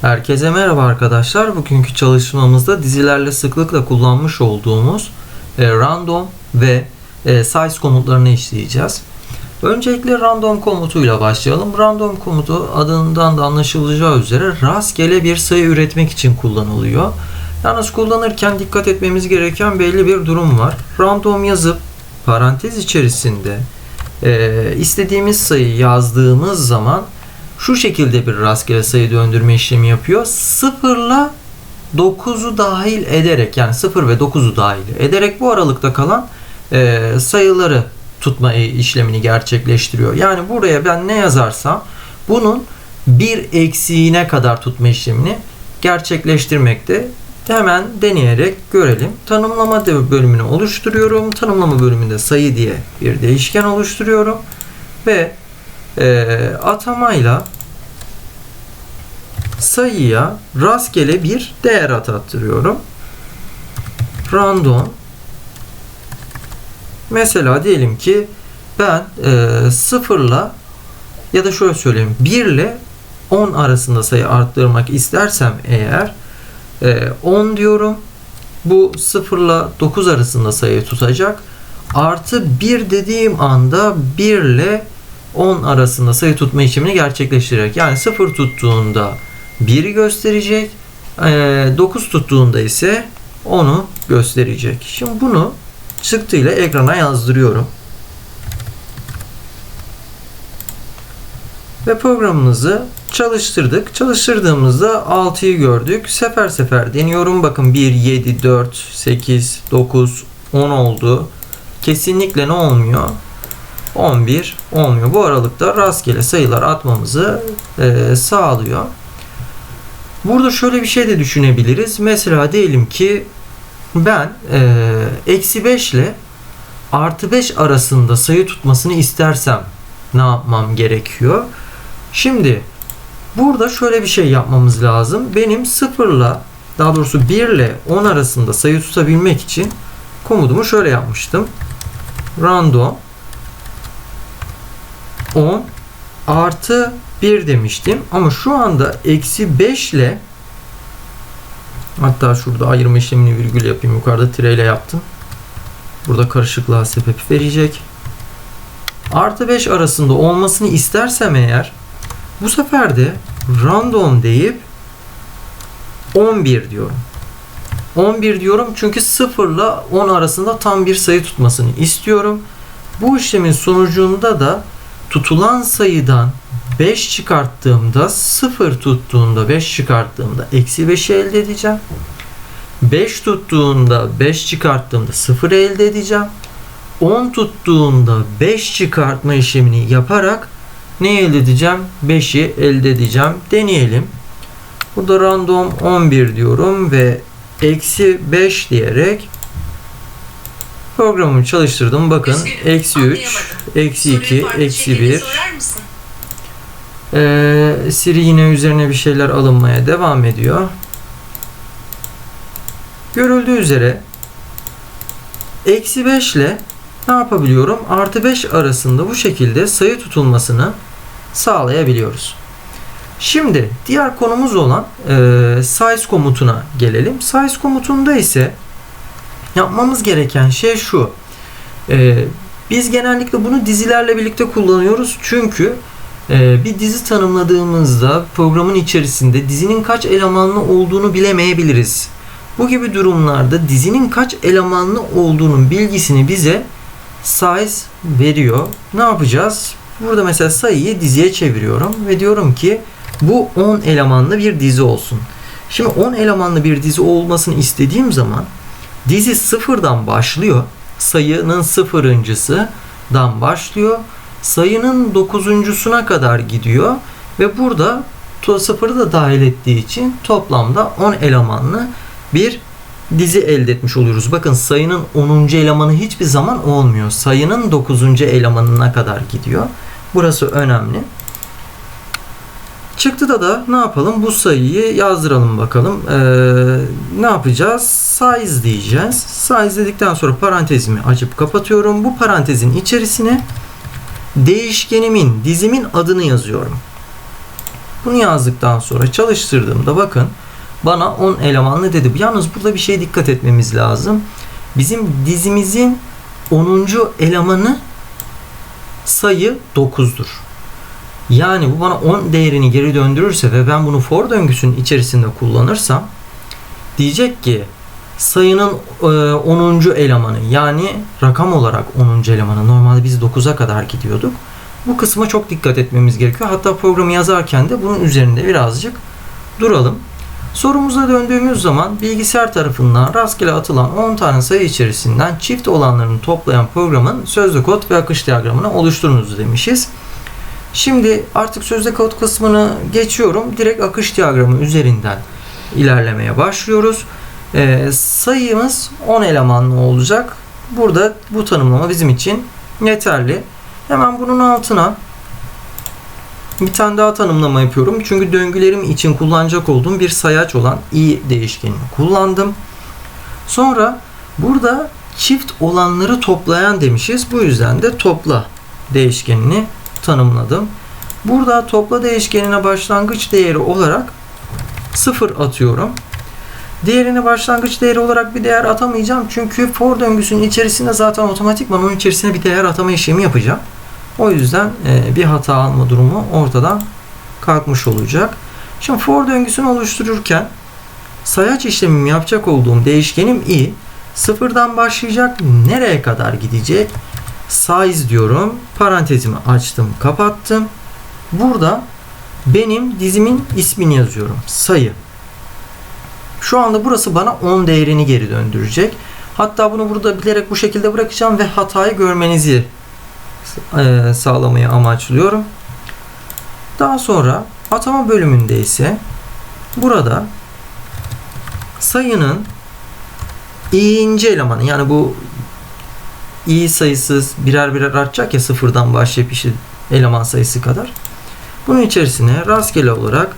Herkese merhaba arkadaşlar. Bugünkü çalışmamızda dizilerle sıklıkla kullanmış olduğumuz e, random ve e, size komutlarını işleyeceğiz. Öncelikle random komutuyla başlayalım. Random komutu adından da anlaşılacağı üzere rastgele bir sayı üretmek için kullanılıyor. Yalnız kullanırken dikkat etmemiz gereken belli bir durum var. Random yazıp parantez içerisinde e, istediğimiz sayıyı yazdığımız zaman şu şekilde bir rastgele sayı döndürme işlemi yapıyor. 0 ile 9'u dahil ederek yani 0 ve 9'u dahil ederek bu aralıkta kalan e, sayıları tutma işlemini gerçekleştiriyor. Yani buraya ben ne yazarsam bunun bir eksiğine kadar tutma işlemini gerçekleştirmekte. Hemen deneyerek görelim. Tanımlama bölümünü oluşturuyorum. Tanımlama bölümünde sayı diye bir değişken oluşturuyorum. Ve e, atamayla sayıya rastgele bir değer atattırıyorum. Random. Mesela diyelim ki ben e, sıfırla ya da şöyle söyleyeyim 1 ile 10 arasında sayı arttırmak istersem eğer e, 10 diyorum. Bu 0 ile 9 arasında sayı tutacak. Artı 1 dediğim anda 1 ile 10 arasında sayı tutma işlemini gerçekleştirecek. Yani 0 tuttuğunda 1'i gösterecek. 9 tuttuğunda ise 10'u gösterecek. Şimdi bunu çıktıyla ekrana yazdırıyorum. Ve programımızı çalıştırdık. Çalıştırdığımızda 6'yı gördük. Sefer sefer deniyorum. Bakın 1, 7, 4, 8, 9, 10 oldu. Kesinlikle ne olmuyor? 11 olmuyor. Bu aralıkta rastgele sayılar atmamızı e, sağlıyor. Burada şöyle bir şey de düşünebiliriz. Mesela diyelim ki ben e, eksi 5 ile artı 5 arasında sayı tutmasını istersem ne yapmam gerekiyor? Şimdi burada şöyle bir şey yapmamız lazım. Benim 0 ile daha doğrusu 1 ile 10 arasında sayı tutabilmek için komutumu şöyle yapmıştım. Random 10 artı 1 demiştim. Ama şu anda eksi 5 ile hatta şurada ayırma işlemini virgül yapayım. Yukarıda tireyle yaptım. Burada karışıklığa sebep verecek. Artı 5 arasında olmasını istersem eğer bu sefer de random deyip 11 diyorum. 11 diyorum çünkü 0 ile 10 arasında tam bir sayı tutmasını istiyorum. Bu işlemin sonucunda da tutulan sayıdan 5 çıkarttığımda 0 tuttuğunda 5 çıkarttığımda eksi 5'i elde edeceğim. 5 tuttuğunda 5 çıkarttığımda 0 elde edeceğim. 10 tuttuğunda 5 çıkartma işlemini yaparak ne elde edeceğim? 5'i elde edeceğim. Deneyelim. Burada random 11 diyorum ve eksi 5 diyerek programımı çalıştırdım. Bakın eksi 3, eksi 2, eksi 1. Ee, Siri yine üzerine bir şeyler alınmaya devam ediyor. Görüldüğü üzere eksi 5 ile ne yapabiliyorum? Artı 5 arasında bu şekilde sayı tutulmasını sağlayabiliyoruz. Şimdi diğer konumuz olan e, size komutuna gelelim. Size komutunda ise yapmamız gereken şey şu. E, biz genellikle bunu dizilerle birlikte kullanıyoruz. Çünkü e, bir dizi tanımladığımızda programın içerisinde dizinin kaç elemanlı olduğunu bilemeyebiliriz. Bu gibi durumlarda dizinin kaç elemanlı olduğunun bilgisini bize size veriyor. Ne yapacağız? Burada mesela sayıyı diziye çeviriyorum ve diyorum ki bu 10 elemanlı bir dizi olsun. Şimdi 10 elemanlı bir dizi olmasını istediğim zaman dizi sıfırdan başlıyor. Sayının sıfırıncısından başlıyor. Sayının dokuzuncusuna kadar gidiyor. Ve burada sıfırı da dahil ettiği için toplamda 10 elemanlı bir dizi elde etmiş oluyoruz. Bakın sayının 10. elemanı hiçbir zaman olmuyor. Sayının 9. elemanına kadar gidiyor. Burası önemli. Çıktıda da ne yapalım? Bu sayıyı yazdıralım bakalım. Ee, ne yapacağız? Size diyeceğiz. Size dedikten sonra parantezimi açıp kapatıyorum. Bu parantezin içerisine değişkenimin, dizimin adını yazıyorum. Bunu yazdıktan sonra çalıştırdığımda bakın bana 10 elemanlı dedi. Yalnız burada bir şey dikkat etmemiz lazım. Bizim dizimizin 10. elemanı sayı 9'dur. Yani bu bana 10 değerini geri döndürürse ve ben bunu for döngüsünün içerisinde kullanırsam diyecek ki sayının 10. E, elemanı yani rakam olarak 10. elemanı normalde biz 9'a kadar gidiyorduk. Bu kısma çok dikkat etmemiz gerekiyor. Hatta programı yazarken de bunun üzerinde birazcık duralım. Sorumuza döndüğümüz zaman bilgisayar tarafından rastgele atılan 10 tane sayı içerisinden çift olanlarını toplayan programın sözlü kod ve akış diyagramını oluşturunuz demişiz. Şimdi artık sözlü kod kısmını geçiyorum. Direkt akış diyagramı üzerinden ilerlemeye başlıyoruz. Ee, sayımız 10 elemanlı olacak. Burada bu tanımlama bizim için yeterli. Hemen bunun altına bir tane daha tanımlama yapıyorum. Çünkü döngülerim için kullanacak olduğum bir sayaç olan i değişkenini kullandım. Sonra burada çift olanları toplayan demişiz. Bu yüzden de topla değişkenini tanımladım. Burada topla değişkenine başlangıç değeri olarak 0 atıyorum. Diğerine başlangıç değeri olarak bir değer atamayacağım. Çünkü for döngüsünün içerisinde zaten otomatikman onun içerisine bir değer atama işlemi yapacağım. O yüzden e, bir hata alma durumu ortadan kalkmış olacak. Şimdi for döngüsünü oluştururken sayaç işlemimi yapacak olduğum değişkenim i sıfırdan başlayacak nereye kadar gidecek size diyorum parantezimi açtım kapattım. Burada benim dizimin ismini yazıyorum sayı. Şu anda burası bana 10 değerini geri döndürecek. Hatta bunu burada bilerek bu şekilde bırakacağım ve hatayı görmenizi e, sağlamayı amaçlıyorum. Daha sonra atama bölümünde ise burada sayının i'inci elemanı yani bu i sayısı birer birer artacak ya sıfırdan başlayıp işte eleman sayısı kadar. Bunun içerisine rastgele olarak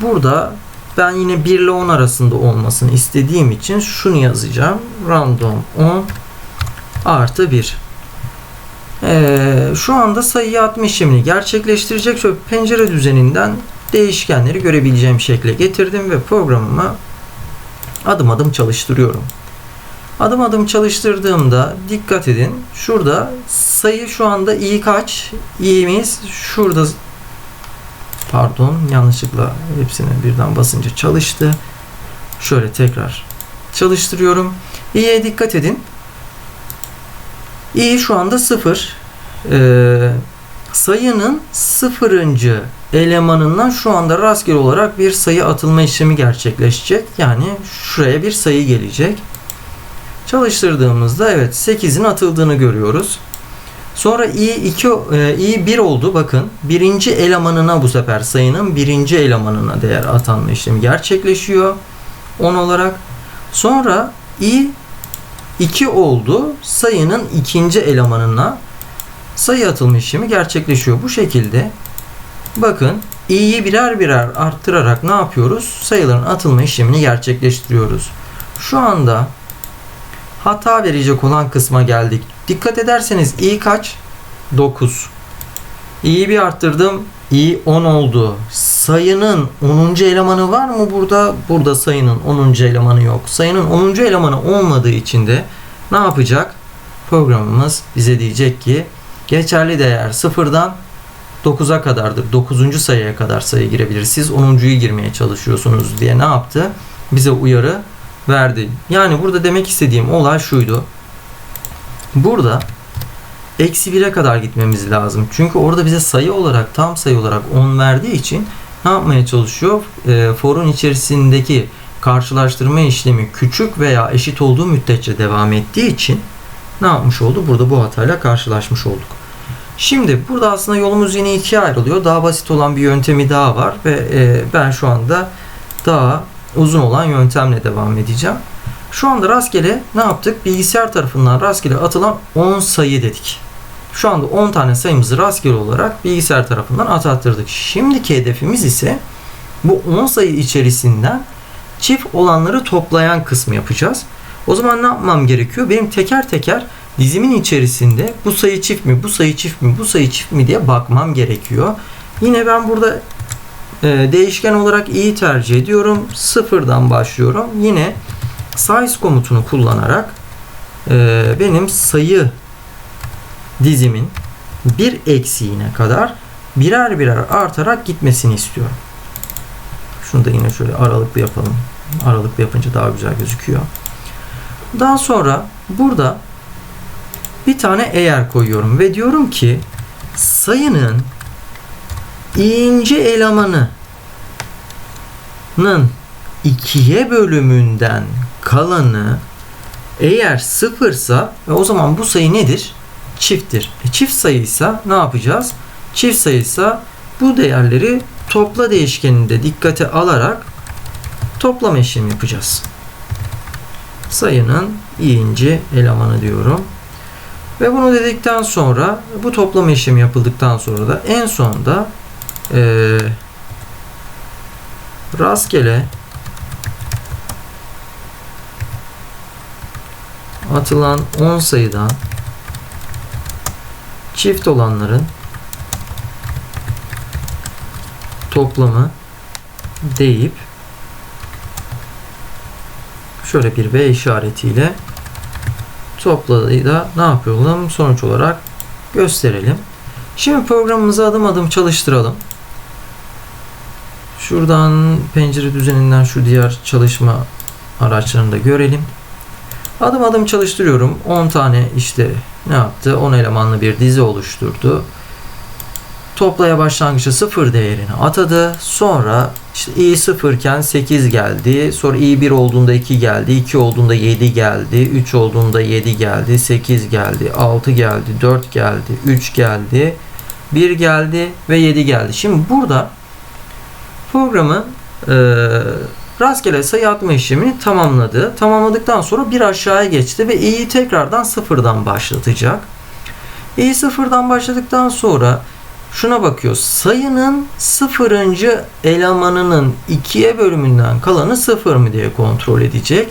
burada ben yine 1 ile 10 arasında olmasını istediğim için şunu yazacağım. Random 10 artı 1. Ee, şu anda sayıyı atma işlemini gerçekleştirecek şöyle pencere düzeninden değişkenleri görebileceğim şekle getirdim ve programımı adım adım çalıştırıyorum. Adım adım çalıştırdığımda dikkat edin. Şurada sayı şu anda i kaç? i'miz şurada pardon yanlışlıkla hepsini birden basınca çalıştı. Şöyle tekrar çalıştırıyorum. i'ye dikkat edin i şu anda 0. Ee, sayının sıfırıncı elemanından şu anda rastgele olarak bir sayı atılma işlemi gerçekleşecek. Yani şuraya bir sayı gelecek. Çalıştırdığımızda evet 8'in atıldığını görüyoruz. Sonra i 2 e, i 1 oldu. Bakın birinci elemanına bu sefer sayının birinci elemanına değer atanma işlemi gerçekleşiyor. 10 olarak. Sonra i 2 oldu. Sayının ikinci elemanına sayı atılma işlemi gerçekleşiyor. Bu şekilde bakın i'yi birer birer arttırarak ne yapıyoruz? Sayıların atılma işlemini gerçekleştiriyoruz. Şu anda hata verecek olan kısma geldik. Dikkat ederseniz i kaç? 9. i'yi bir arttırdım. i 10 oldu. Sayının 10. elemanı var mı burada? Burada sayının 10. elemanı yok. Sayının 10. elemanı olmadığı için de ne yapacak? Programımız bize diyecek ki geçerli değer sıfırdan 9'a kadardır. 9. sayıya kadar sayı girebilir. Siz 10.yu girmeye çalışıyorsunuz diye ne yaptı? Bize uyarı verdi. Yani burada demek istediğim olay şuydu. Burada eksi 1'e kadar gitmemiz lazım. Çünkü orada bize sayı olarak tam sayı olarak 10 verdiği için ne yapmaya çalışıyor? E, for'un içerisindeki karşılaştırma işlemi küçük veya eşit olduğu müddetçe devam ettiği için ne yapmış oldu? Burada bu hatayla karşılaşmış olduk. Şimdi burada aslında yolumuz yine ikiye ayrılıyor. Daha basit olan bir yöntemi daha var ve e, ben şu anda daha uzun olan yöntemle devam edeceğim. Şu anda rastgele ne yaptık? Bilgisayar tarafından rastgele atılan 10 sayı dedik. Şu anda 10 tane sayımızı rastgele olarak bilgisayar tarafından atattırdık. Şimdiki hedefimiz ise bu 10 sayı içerisinden çift olanları toplayan kısmı yapacağız. O zaman ne yapmam gerekiyor? Benim teker teker dizimin içerisinde bu sayı çift mi, bu sayı çift mi, bu sayı çift mi diye bakmam gerekiyor. Yine ben burada değişken olarak i'yi tercih ediyorum. Sıfırdan başlıyorum. Yine size komutunu kullanarak e, benim sayı dizimin bir eksiğine kadar birer birer artarak gitmesini istiyorum. Şunu da yine şöyle aralıklı yapalım. Aralıklı yapınca daha güzel gözüküyor. Daha sonra burada bir tane eğer koyuyorum ve diyorum ki sayının ince elemanının ikiye bölümünden kalanı eğer sıfırsa ve o zaman bu sayı nedir? Çifttir. E çift sayıysa ne yapacağız? Çift sayıysa bu değerleri topla değişkeninde dikkate alarak toplama işlemi yapacağız. Sayının i'inci elemanı diyorum. Ve bunu dedikten sonra bu toplama işlemi yapıldıktan sonra da en sonunda ee, rastgele atılan 10 sayıdan çift olanların toplamı deyip şöyle bir V işaretiyle topladığı da ne yapalım sonuç olarak gösterelim. Şimdi programımızı adım adım çalıştıralım. Şuradan pencere düzeninden şu diğer çalışma araçlarını da görelim. Adım adım çalıştırıyorum. 10 tane işte ne yaptı? 10 elemanlı bir dizi oluşturdu. Toplaya başlangıçta 0 değerini atadı. Sonra işte i 0 iken 8 geldi. Sonra i 1 olduğunda 2 geldi. 2 olduğunda 7 geldi. 3 olduğunda 7 geldi. 8 geldi. 6 geldi. 4 geldi. 3 geldi. 1 geldi ve 7 geldi. Şimdi burada programı e, rastgele sayı atma işlemini tamamladı. Tamamladıktan sonra bir aşağıya geçti ve i'yi tekrardan sıfırdan başlatacak. i sıfırdan başladıktan sonra şuna bakıyor. Sayının sıfırıncı elemanının ikiye bölümünden kalanı sıfır mı diye kontrol edecek.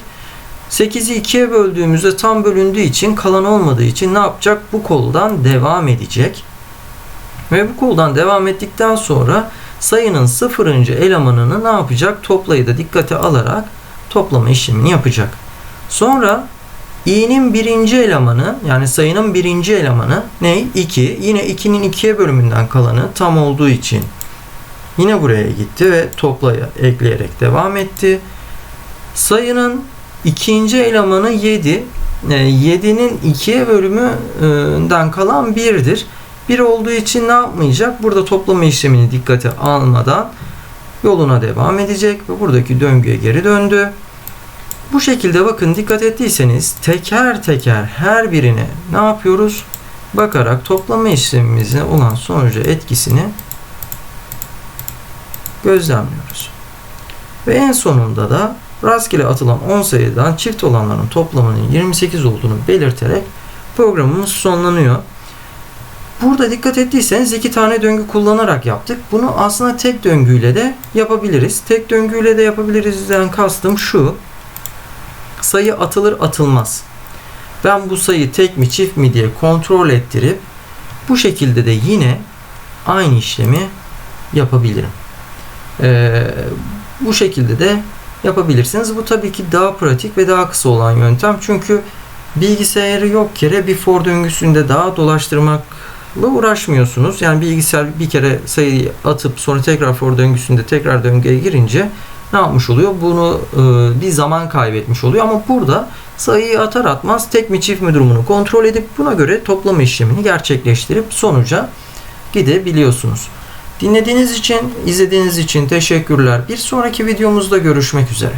8'i ikiye böldüğümüzde tam bölündüğü için kalan olmadığı için ne yapacak? Bu koldan devam edecek. Ve bu koldan devam ettikten sonra sayının sıfırıncı elemanını ne yapacak? Toplayı da dikkate alarak toplama işlemini yapacak. Sonra i'nin birinci elemanı yani sayının birinci elemanı ne? 2. Yine 2'nin ikiye bölümünden kalanı tam olduğu için yine buraya gitti ve toplaya ekleyerek devam etti. Sayının ikinci elemanı 7. 7'nin ikiye bölümünden kalan 1'dir. 1 olduğu için ne yapmayacak? Burada toplama işlemini dikkate almadan yoluna devam edecek ve buradaki döngüye geri döndü. Bu şekilde bakın dikkat ettiyseniz teker teker her birine ne yapıyoruz? Bakarak toplama işlemimizin olan sonucu etkisini gözlemliyoruz. Ve en sonunda da rastgele atılan 10 sayıdan çift olanların toplamının 28 olduğunu belirterek programımız sonlanıyor. Burada dikkat ettiyseniz iki tane döngü kullanarak yaptık. Bunu aslında tek döngüyle de yapabiliriz. Tek döngüyle de yapabilirizden kastım şu. Sayı atılır atılmaz. Ben bu sayı tek mi çift mi diye kontrol ettirip bu şekilde de yine aynı işlemi yapabilirim. Ee, bu şekilde de yapabilirsiniz. Bu tabii ki daha pratik ve daha kısa olan yöntem. Çünkü bilgisayarı yok yere bir for döngüsünde daha dolaştırmakla uğraşmıyorsunuz. Yani bilgisayar bir kere sayıyı atıp sonra tekrar for döngüsünde tekrar döngüye girince ne yapmış oluyor? Bunu e, bir zaman kaybetmiş oluyor. Ama burada sayıyı atar atmaz tek mi çift mi durumunu kontrol edip buna göre toplama işlemini gerçekleştirip sonuca gidebiliyorsunuz. Dinlediğiniz için, izlediğiniz için teşekkürler. Bir sonraki videomuzda görüşmek üzere.